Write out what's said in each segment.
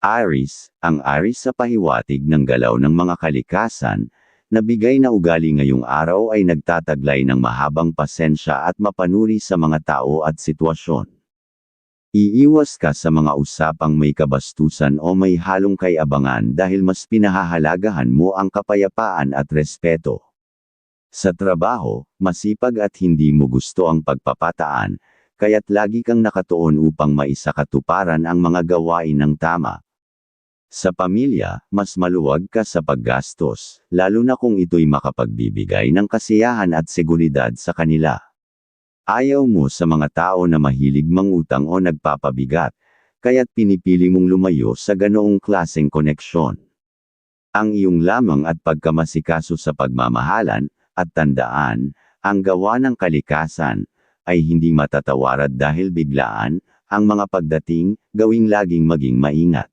Aris, ang Aris sa pahiwatig ng galaw ng mga kalikasan, na bigay na ugali ngayong araw ay nagtataglay ng mahabang pasensya at mapanuri sa mga tao at sitwasyon. Iiwas ka sa mga usapang may kabastusan o may halong kay-abangan dahil mas pinahahalagahan mo ang kapayapaan at respeto. Sa trabaho, masipag at hindi mo gusto ang pagpapataan, kaya't lagi kang nakatuon upang maisakatuparan ang mga gawain ng tama. Sa pamilya, mas maluwag ka sa paggastos, lalo na kung ito'y makapagbibigay ng kasiyahan at seguridad sa kanila. Ayaw mo sa mga tao na mahilig mangutang o nagpapabigat, kaya't pinipili mong lumayo sa ganoong klaseng koneksyon. Ang iyong lamang at pagkamasikaso sa pagmamahalan, at tandaan, ang gawa ng kalikasan, ay hindi matatawarad dahil biglaan, ang mga pagdating, gawing laging maging maingat.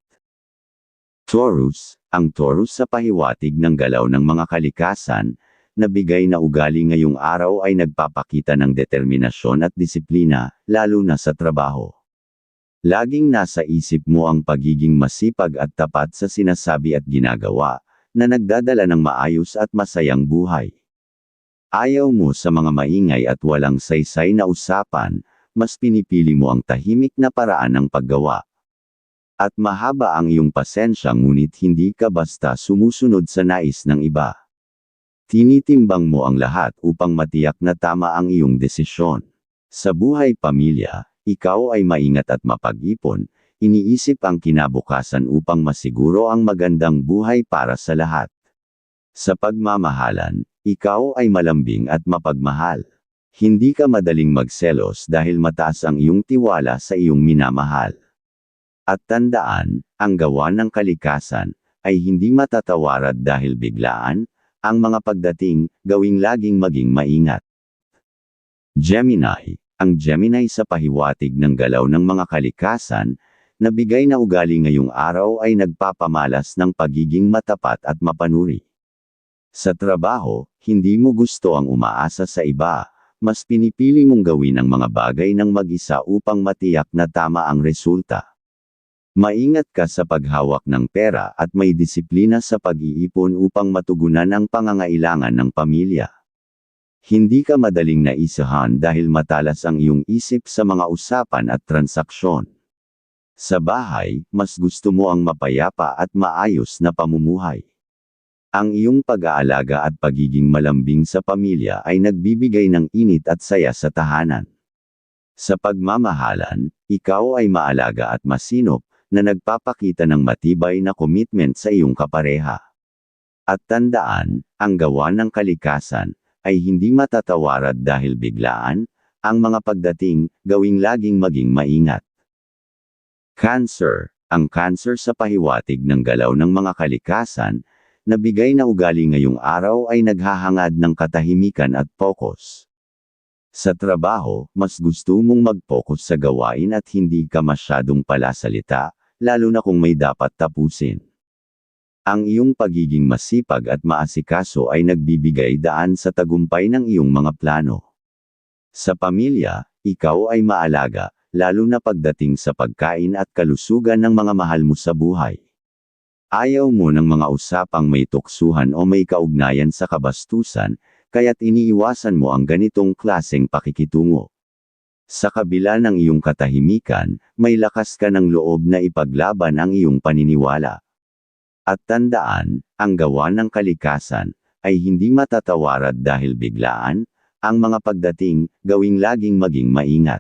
Taurus, ang Taurus sa pahiwatig ng galaw ng mga kalikasan, na bigay na ugali ngayong araw ay nagpapakita ng determinasyon at disiplina, lalo na sa trabaho. Laging nasa isip mo ang pagiging masipag at tapat sa sinasabi at ginagawa, na nagdadala ng maayos at masayang buhay. Ayaw mo sa mga maingay at walang saysay na usapan, mas pinipili mo ang tahimik na paraan ng paggawa. At mahaba ang iyong pasensya ngunit hindi ka basta sumusunod sa nais ng iba. Tinitimbang mo ang lahat upang matiyak na tama ang iyong desisyon. Sa buhay pamilya, ikaw ay maingat at mapag-ipon, iniisip ang kinabukasan upang masiguro ang magandang buhay para sa lahat. Sa pagmamahalan, ikaw ay malambing at mapagmahal. Hindi ka madaling magselos dahil mataas ang iyong tiwala sa iyong minamahal. At tandaan, ang gawa ng kalikasan, ay hindi matatawarad dahil biglaan, ang mga pagdating, gawing laging maging maingat. Gemini, ang Gemini sa pahiwatig ng galaw ng mga kalikasan, na bigay na ugali ngayong araw ay nagpapamalas ng pagiging matapat at mapanuri. Sa trabaho, hindi mo gusto ang umaasa sa iba, mas pinipili mong gawin ang mga bagay ng mag-isa upang matiyak na tama ang resulta. Maingat ka sa paghawak ng pera at may disiplina sa pag-iipon upang matugunan ang pangangailangan ng pamilya. Hindi ka madaling naisahan dahil matalas ang iyong isip sa mga usapan at transaksyon. Sa bahay, mas gusto mo ang mapayapa at maayos na pamumuhay. Ang iyong pag-aalaga at pagiging malambing sa pamilya ay nagbibigay ng init at saya sa tahanan. Sa pagmamahalan, ikaw ay maalaga at masinop, na nagpapakita ng matibay na commitment sa iyong kapareha. At tandaan, ang gawa ng kalikasan, ay hindi matatawarad dahil biglaan, ang mga pagdating, gawing laging maging maingat. Cancer, ang cancer sa pahiwatig ng galaw ng mga kalikasan, na bigay na ugali ngayong araw ay naghahangad ng katahimikan at focus. Sa trabaho, mas gusto mong mag-focus sa gawain at hindi ka masyadong palasalita, lalo na kung may dapat tapusin. Ang iyong pagiging masipag at maasikaso ay nagbibigay daan sa tagumpay ng iyong mga plano. Sa pamilya, ikaw ay maalaga, lalo na pagdating sa pagkain at kalusugan ng mga mahal mo sa buhay. Ayaw mo ng mga usapang may tuksuhan o may kaugnayan sa kabastusan, kaya't iniiwasan mo ang ganitong klaseng pakikitungo. Sa kabila ng iyong katahimikan, may lakas ka ng loob na ipaglaban ang iyong paniniwala. At tandaan, ang gawa ng kalikasan, ay hindi matatawarad dahil biglaan, ang mga pagdating, gawing laging maging maingat.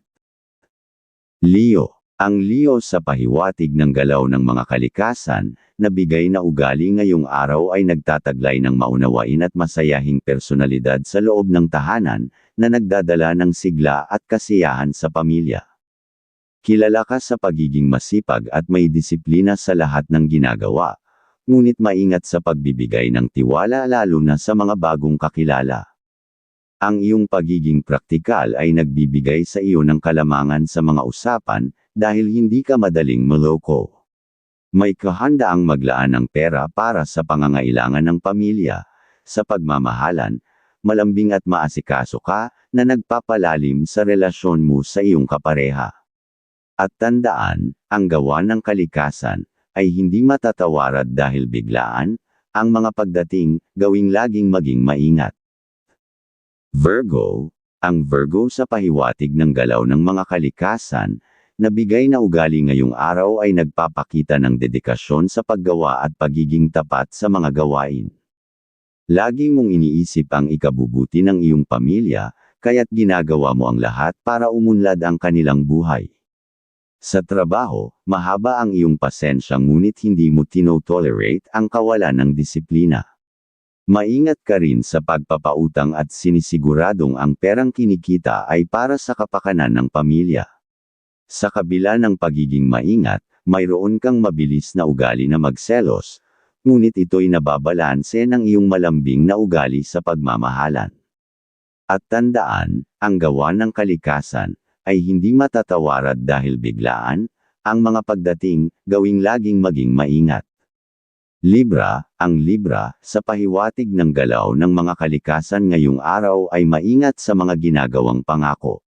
Leo ang Leo sa pahiwatig ng galaw ng mga kalikasan, na bigay na ugali ngayong araw ay nagtataglay ng maunawain at masayahing personalidad sa loob ng tahanan, na nagdadala ng sigla at kasiyahan sa pamilya. Kilala ka sa pagiging masipag at may disiplina sa lahat ng ginagawa, ngunit maingat sa pagbibigay ng tiwala lalo na sa mga bagong kakilala. Ang iyong pagiging praktikal ay nagbibigay sa iyo ng kalamangan sa mga usapan, dahil hindi ka madaling maloko. May kahandaang maglaan ng pera para sa pangangailangan ng pamilya, sa pagmamahalan, malambing at maasikaso ka, na nagpapalalim sa relasyon mo sa iyong kapareha. At tandaan, ang gawa ng kalikasan, ay hindi matatawarad dahil biglaan, ang mga pagdating, gawing laging maging maingat. Virgo, ang Virgo sa pahiwatig ng galaw ng mga kalikasan, na bigay na ugali ngayong araw ay nagpapakita ng dedikasyon sa paggawa at pagiging tapat sa mga gawain. Lagi mong iniisip ang ikabubuti ng iyong pamilya, kaya't ginagawa mo ang lahat para umunlad ang kanilang buhay. Sa trabaho, mahaba ang iyong pasensya ngunit hindi mo tinotolerate ang kawalan ng disiplina. Maingat ka rin sa pagpapautang at sinisiguradong ang perang kinikita ay para sa kapakanan ng pamilya. Sa kabila ng pagiging maingat, mayroon kang mabilis na ugali na magselos, ngunit ito'y nababalanse ng iyong malambing na ugali sa pagmamahalan. At tandaan, ang gawa ng kalikasan, ay hindi matatawarad dahil biglaan, ang mga pagdating, gawing laging maging maingat. Libra, ang Libra, sa pahiwatig ng galaw ng mga kalikasan ngayong araw ay maingat sa mga ginagawang pangako.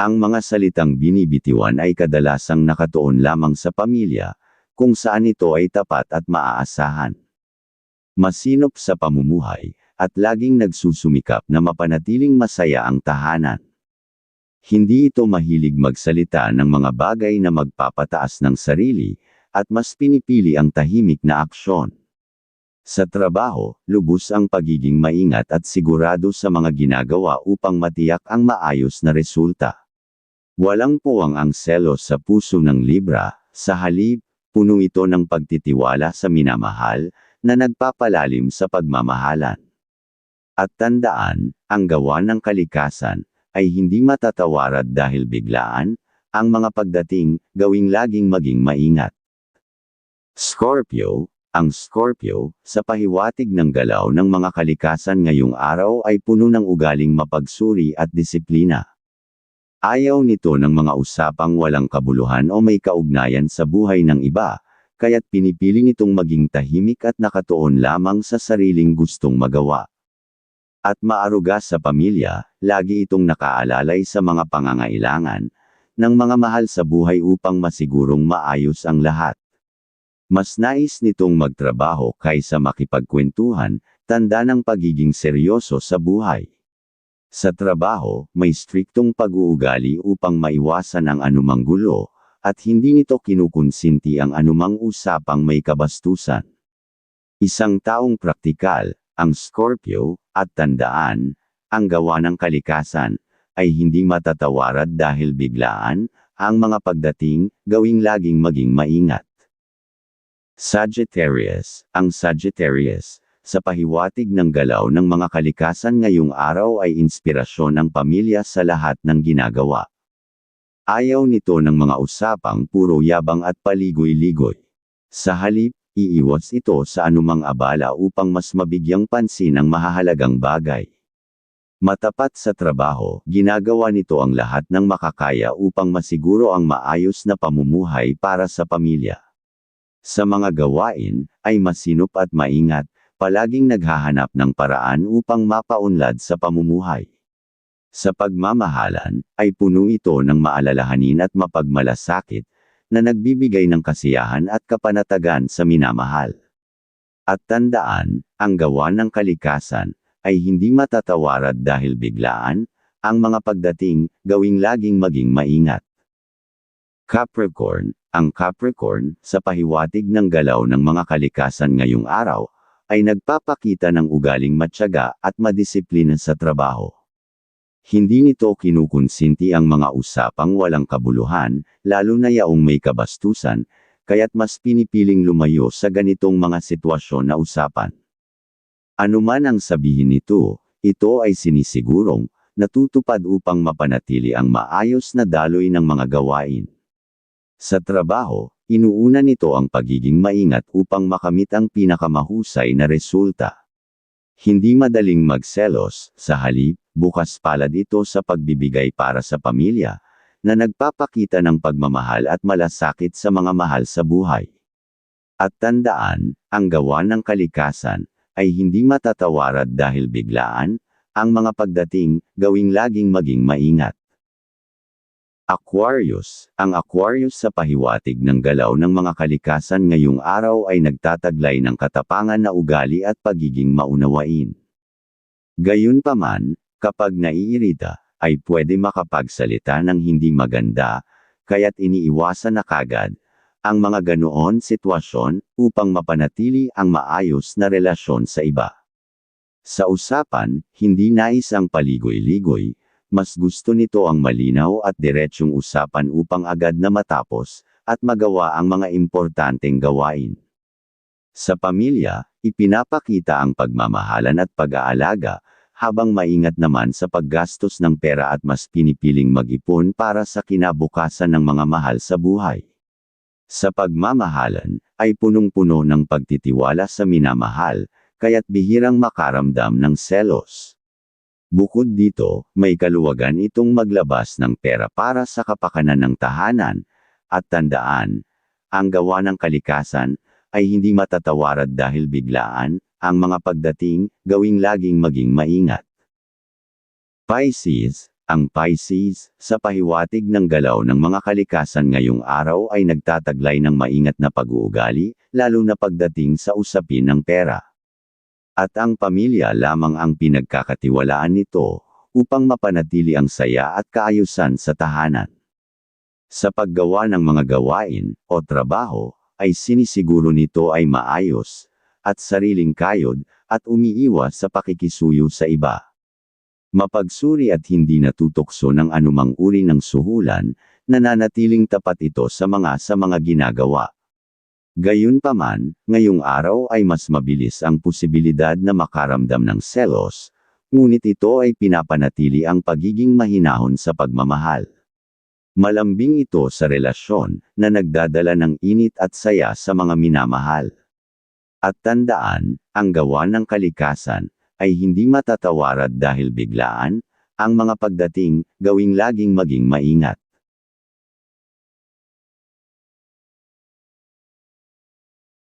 Ang mga salitang binibitiwan ay kadalasang nakatuon lamang sa pamilya, kung saan ito ay tapat at maaasahan. Masinop sa pamumuhay, at laging nagsusumikap na mapanatiling masaya ang tahanan. Hindi ito mahilig magsalita ng mga bagay na magpapataas ng sarili, at mas pinipili ang tahimik na aksyon. Sa trabaho, lubos ang pagiging maingat at sigurado sa mga ginagawa upang matiyak ang maayos na resulta. Walang puwang ang selos sa puso ng Libra, sa halip, puno ito ng pagtitiwala sa minamahal, na nagpapalalim sa pagmamahalan. At tandaan, ang gawa ng kalikasan, ay hindi matatawarad dahil biglaan, ang mga pagdating, gawing laging maging maingat. Scorpio, ang Scorpio, sa pahiwatig ng galaw ng mga kalikasan ngayong araw ay puno ng ugaling mapagsuri at disiplina. Ayaw nito ng mga usapang walang kabuluhan o may kaugnayan sa buhay ng iba, kaya't pinipili nitong maging tahimik at nakatuon lamang sa sariling gustong magawa. At maaruga sa pamilya, lagi itong nakaalalay sa mga pangangailangan ng mga mahal sa buhay upang masigurong maayos ang lahat. Mas nais nitong magtrabaho kaysa makipagkwentuhan, tanda ng pagiging seryoso sa buhay. Sa trabaho, may striktong pag-uugali upang maiwasan ang anumang gulo, at hindi nito kinukonsinti ang anumang usapang may kabastusan. Isang taong praktikal, ang Scorpio, at tandaan, ang gawa ng kalikasan, ay hindi matatawarad dahil biglaan, ang mga pagdating, gawing laging maging maingat. Sagittarius, ang Sagittarius, sa pahiwatig ng galaw ng mga kalikasan ngayong araw ay inspirasyon ng pamilya sa lahat ng ginagawa. Ayaw nito ng mga usapang puro yabang at paligoy-ligoy. Sa halip, iiwas ito sa anumang abala upang mas mabigyang pansin ang mahahalagang bagay. Matapat sa trabaho, ginagawa nito ang lahat ng makakaya upang masiguro ang maayos na pamumuhay para sa pamilya. Sa mga gawain, ay masinop at maingat, palaging naghahanap ng paraan upang mapaunlad sa pamumuhay. Sa pagmamahalan, ay puno ito ng maalalahanin at mapagmalasakit, na nagbibigay ng kasiyahan at kapanatagan sa minamahal. At tandaan, ang gawa ng kalikasan, ay hindi matatawarad dahil biglaan, ang mga pagdating, gawing laging maging maingat. Capricorn, ang Capricorn, sa pahiwatig ng galaw ng mga kalikasan ngayong araw, ay nagpapakita ng ugaling matyaga at madisiplina sa trabaho. Hindi nito kinukonsinti ang mga usapang walang kabuluhan, lalo na yaong may kabastusan, kaya't mas pinipiling lumayo sa ganitong mga sitwasyon na usapan. Ano man ang sabihin nito, ito ay sinisigurong, natutupad upang mapanatili ang maayos na daloy ng mga gawain. Sa trabaho, inuuna nito ang pagiging maingat upang makamit ang pinakamahusay na resulta. Hindi madaling magselos, sa halip, bukas palad ito sa pagbibigay para sa pamilya, na nagpapakita ng pagmamahal at malasakit sa mga mahal sa buhay. At tandaan, ang gawa ng kalikasan, ay hindi matatawarad dahil biglaan, ang mga pagdating, gawing laging maging maingat. Aquarius, ang Aquarius sa pahiwatig ng galaw ng mga kalikasan ngayong araw ay nagtataglay ng katapangan na ugali at pagiging maunawain. Gayunpaman, kapag naiirita, ay pwede makapagsalita ng hindi maganda, kaya't iniiwasan na kagad, ang mga ganoon sitwasyon, upang mapanatili ang maayos na relasyon sa iba. Sa usapan, hindi nais ang paligoy-ligoy, mas gusto nito ang malinaw at diretsyong usapan upang agad na matapos, at magawa ang mga importanteng gawain. Sa pamilya, ipinapakita ang pagmamahalan at pag-aalaga, habang maingat naman sa paggastos ng pera at mas pinipiling mag-ipon para sa kinabukasan ng mga mahal sa buhay. Sa pagmamahalan, ay punong-puno ng pagtitiwala sa minamahal, kaya't bihirang makaramdam ng selos. Bukod dito, may kaluwagan itong maglabas ng pera para sa kapakanan ng tahanan, at tandaan, ang gawa ng kalikasan, ay hindi matatawarad dahil biglaan, ang mga pagdating, gawing laging maging maingat. Pisces, ang Pisces, sa pahiwatig ng galaw ng mga kalikasan ngayong araw ay nagtataglay ng maingat na pag-uugali, lalo na pagdating sa usapin ng pera. At ang pamilya lamang ang pinagkakatiwalaan nito, upang mapanatili ang saya at kaayusan sa tahanan. Sa paggawa ng mga gawain, o trabaho, ay sinisiguro nito ay maayos, at sariling kayod, at umiiwas sa pakikisuyo sa iba. Mapagsuri at hindi natutokso ng anumang uri ng suhulan, nananatiling tapat ito sa mga sa mga ginagawa. Gayunpaman, ngayong araw ay mas mabilis ang posibilidad na makaramdam ng selos, ngunit ito ay pinapanatili ang pagiging mahinahon sa pagmamahal. Malambing ito sa relasyon, na nagdadala ng init at saya sa mga minamahal. At tandaan, ang gawa ng kalikasan, ay hindi matatawarad dahil biglaan, ang mga pagdating, gawing laging maging maingat.